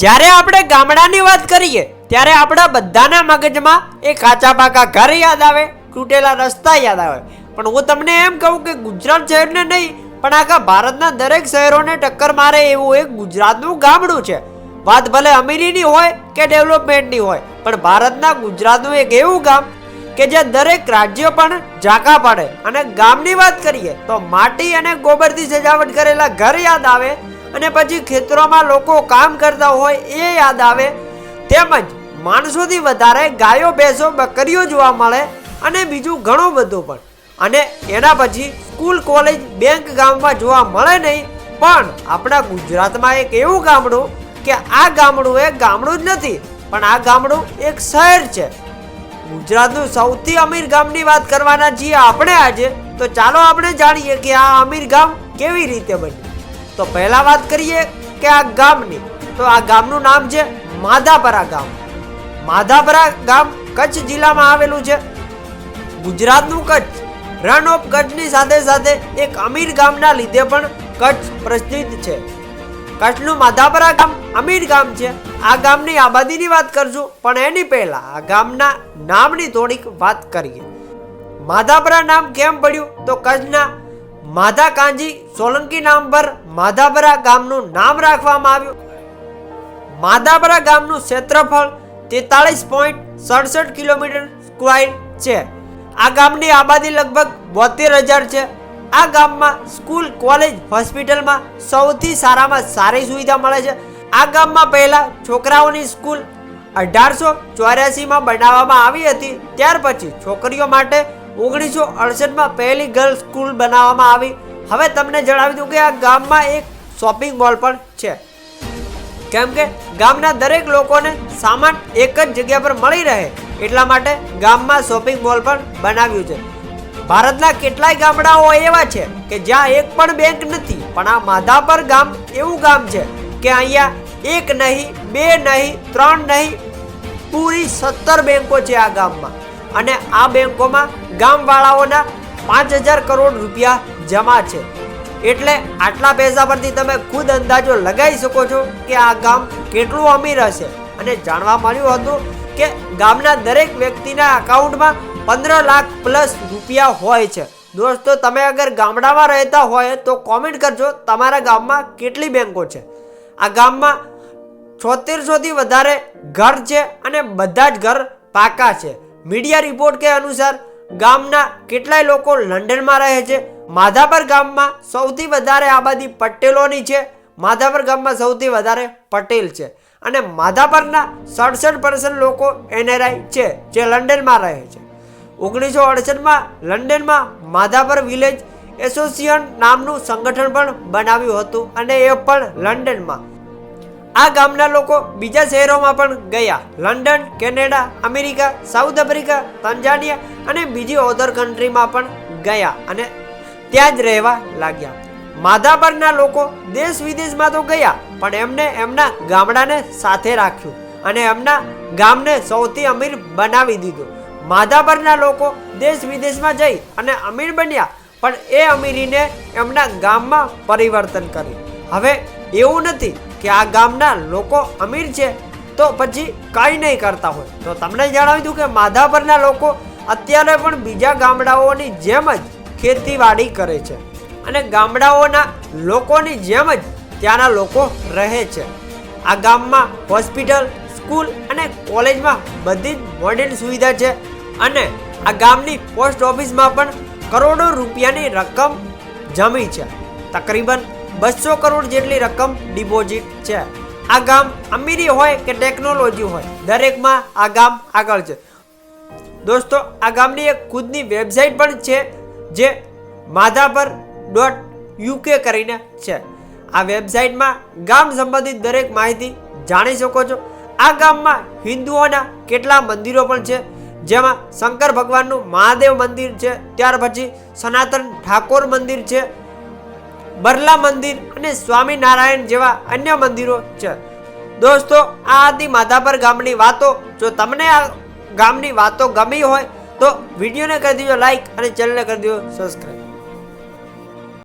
જ્યારે આપણે ગામડાની વાત કરીએ, ત્યારે આપણા બધાના મગજમાં એ કાચા પાકા ઘર યાદ આવે, તૂટેલા રસ્તા યાદ આવે. પણ હું તમને એમ કહું કે ગુજરાત શહેરને નહીં, પણ આખા ભારતના દરેક શહેરોને ટક્કર મારે એવું એક ગુજરાતનું ગામડું છે. વાત ભલે અમીરીની હોય કે ડેવલપમેન્ટની હોય, પણ ભારતના ગુજરાતનું એક એવું ગામ કે જ્યાં દરેક રાજ્ય પણ ઝાંકા પાડે. અને ગામની વાત કરીએ, તો માટી અને ગોબરથી સજાવટ કરેલા ઘર યાદ આવે અને પછી ખેતરોમાં લોકો કામ કરતા હોય એ યાદ આવે. તેમજ માણસોથી વધારે ગાયો, ભેંસો, બકરીઓ જોવા મળે અને બીજું ઘણું બધું પણ. અને એના પછી સ્કૂલ, કોલેજ, બેંક ગામમાં જોવા મળે નહીં, પણ આપણા ગુજરાતમાં એક એવું ગામડું કે આ ગામડું એ ગામડું જ નથી, પણ આ ગામડું એક શહેર છે. ગુજરાતનું સૌથી અમીર ગામની વાત કરવાના છીએ આપણે આજે. તો ચાલો આપણે જાણીએ કે આ અમીર ગામ કેવી રીતે બન્યું. તો પહેલા વાત કરીએ કે આ ગામની. તો આ ગામનું નામ છે માધાપરા ગામ. માધાપરા ગામ કચ્છ જિલ્લામાં આવેલું છે. ગુજરાતનું કચ્છ. રન ઓફ કચ્છની સાથે સાથે એક અમીર ગામના લીધે પણ કચ્છ પ્રસિદ્ધ છે. કચ્છનું માધાપરા ગામ અમીર ગામ છે. આ ગામની આબાદીની વાત કરશું, પણ એની પહેલા આ ગામના નામની થોડીક વાત કરીએ. માધાપરા નામ કેમ પડ્યું? તો કચ્છના માધા કાંજી સોલંકી નામ પર માધાબરા ગામનું નામ રાખવામાં આવ્યું. માધાબરા ગામનું ક્ષેત્રફળ તેતાળીસ પોઈન્ટ સડસઠ કિલોમીટર સ્ક્વાયર છે. આ ગામની આબાદી લગભગ બોતેર હજાર છે. આ ગામમાં સ્કૂલ, કોલેજ, હોસ્પિટલમાં સૌથી સારામાં સારી સુવિધા મળે છે. આ ગામમાં પહેલાં છોકરાઓની સ્કૂલ અઢારસો ચોર્યાસીમાં બનાવવામાં આવી હતી. ત્યાર પછી છોકરીઓ માટે ઓગણીસો અડસઠમાં પહેલી ગર્લ્સ સ્કૂલ બનાવવામાં આવી. હવે તમને જણાવી દઉં કે આ ગામમાં એક શોપિંગ મોલ પણ છે. કેમ કે ગામના દરેક લોકોને સામાન એક જ જગ્યા પર મળી રહે એટલા માટે ગામમાં શોપિંગ મોલ પણ બનાવ્યું છે. ભારતના કેટલાય ગામડાઓ એવા છે કે જ્યાં એક પણ બેંક નથી, પણ આ માધાપર ગામ એવું ગામ છે કે અહીંયા એક નહીં, બે નહીં, ત્રણ નહીં, પૂરી સત્તર બેંકો છે આ ગામમાં. અને આ બેંકોમાં ગામવાળાઓના પાંચ હજાર કરોડ રૂપિયા જમા છે. એટલે આટલા પૈસા પરથી તમે ખુદ અંદાજો લગાવી શકો છો કે આ ગામ કેટલું અમીર હશે. અને જાણવા મળ્યું હતું કે ગામના દરેક વ્યક્તિના અકાઉન્ટમાં પંદર લાખ પ્લસ રૂપિયા હોય છે. દોસ્તો, તમે અગર ગામડામાં રહેતા હોય તો કોમેન્ટ કરજો તમારા ગામમાં કેટલી બેંકો છે. આ ગામમાં છોતેરસોથી વધારે ઘર છે અને બધા જ ઘર પાકા છે. મીડિયા રિપોર્ટ કે અનુસાર, ગામના કેટલાય લોકો લંડનમાં રહે છે. માધાપર ગામમાં સૌથી વધારે આબાદી પટેલોની છે. માધાપર ગામમાં સૌથી વધારે પટેલ છે. અને માધાપરના સડસઠ પર્સન્ટ લોકો એનઆરઆઈ છે, જે લંડનમાં રહે છે. ઓગણીસો અડસઠમાં લંડનમાં માધાપર વિલેજ એસોસિએશન નામનું સંગઠન પણ બનાવ્યું હતું અને એ પણ લંડનમાં. આ ગામના લોકો બીજા શહેરોમાં પણ ગયા. London, Canada, America, South Africa Tanzania અને બીજી ઓધર કન્ટ્રીમાં પણ ગયા અને ત્યાં જ રહેવા લાગ્યા. માધાપરના લોકો દેશ વિદેશમાં તો ગયા, પણ એમને એમના ગામડાને સાથે રાખ્યું અને એમના ગામને સૌથી અમીર બનાવી દીધું. માધાપરના લોકો દેશ વિદેશમાં જઈ અને અમીર બન્યા, પણ એ અમીરીને એમના ગામમાં પરિવર્તન કર્યું. હવે એવું નથી કે આ ગામના લોકો અમીર છે, તો પછી કાંઈ નહીં કરતા હોય. તો તમને જણાવી દઉં કે માધાપરના લોકો અત્યારે પણ બીજા ગામડાઓની જેમ જ ખેતીવાડી કરે છે અને ગામડાઓના લોકોની જેમ જ ત્યાંના લોકો રહે છે. આ ગામમાં હોસ્પિટલ, સ્કૂલ અને કોલેજમાં બધી જ મોડેલ સુવિધા છે અને આ ગામની પોસ્ટ ઓફિસમાં પણ કરોડો રૂપિયાની રકમ જમી છે. તકરીબન બસો કરોડ જેટલી રકમ ડિપોઝિટ છે. આ ગામ અમીરી હોય કે ટેકનોલોજી હોય, દરેકમાં આ ગામ આગળ છે. દોસ્તો, આ ગામની એક ખુદની વેબસાઇટ પણ છે, જે માધાપર ડોટ યુકે કરીને છે. આ વેબસાઇટમાં ગામ સંબંધિત દરેક માહિતી જાણી શકો છો. આ ગામમાં હિન્દુઓના કેટલા મંદિરો પણ છે, જેમાં શંકર ભગવાનનું મહાદેવ મંદિર છે, ત્યાર પછી સનાતન ઠાકોર મંદિર છે બરલા મંદિર અને સ્વામિનારાયણ જેવા અન્ય મંદિરો છે. દોસ્તો, આ હતી માધાપર ગામની વાતો, જો તમને આ ગામની વાતો ગમી હોય, તો વિડીયોને કરી દેજો લાઈક અને ચેનલને કરી દેજો સબસ્ક્રાઈબ